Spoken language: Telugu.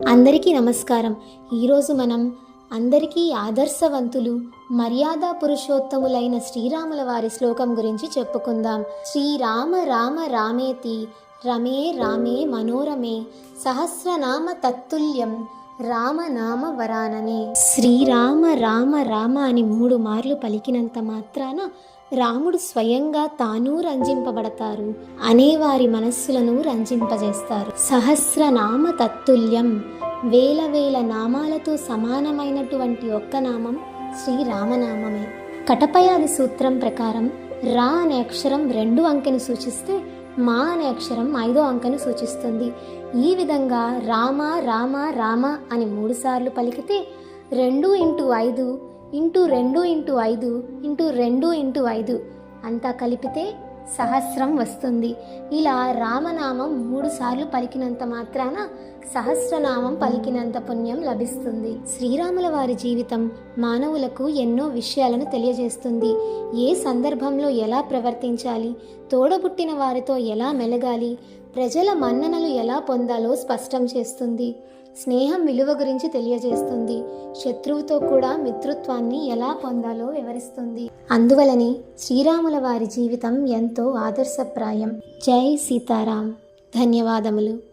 అందరికీ నమస్కారం. ఈరోజు మనం అందరికీ ఆదర్శవంతులు మర్యాద పురుషోత్తములైన శ్రీరాముల వారి శ్లోకం గురించి చెప్పుకుందాం. శ్రీరామ రామ రామేతి రమే రామే మనోరమే సహస్రనామ తత్తుల్యం రామనామ వరాననే. శ్రీరామ రామ రామ అని మూడు మార్లు పలికినంత మాత్రాన రాముడు స్వయంగా తాను రంజింపబడతారు. అనే వారి మనస్సులను రంజింపజేస్తారు. సహస్రనామ తత్తుల్యం. వేల వేల నామాలతో సమానమైనటువంటి ఒక్క నామం శ్రీరామనామమే కటపయాది సూత్రం ప్రకారం రా అనే అక్షరం రెండు అంకెను సూచిస్తే మా అనే అక్షరం ఐదో అంకెను సూచిస్తుంది. ఈ విధంగా రామ రామ రామ అని మూడుసార్లు పలికితే రెండు ఇంటూ ఐదు ఇంటూ రెండు ఇంటూ ఐదు ఇంటూ రెండు ఇంటూ ఐదు. అంతా కలిపితే సహస్రం వస్తుంది. ఇలా రామనామం మూడుసార్లు పలికినంత మాత్రాన సహస్రనామం పలికినంత పుణ్యం లభిస్తుంది. శ్రీరాముల వారి జీవితం మానవులకు ఎన్నో విషయాలను తెలియజేస్తుంది. ఏ సందర్భంలో ఎలా ప్రవర్తించాలి? తోడబుట్టిన వారితో ఎలా మెలగాలి? ప్రజల మన్ననలు ఎలా పొందాలో స్పష్టం చేస్తుంది. స్నేహం విలువ గురించి తెలియజేస్తుంది. శత్రువుతో కూడా మిత్రుత్వాన్ని ఎలా పొందాలో వివరిస్తుంది. అందువలనే శ్రీరాముల వారి జీవితం ఎంతో ఆదర్శప్రాయం. జై సీతారాం. ధన్యవాదములు.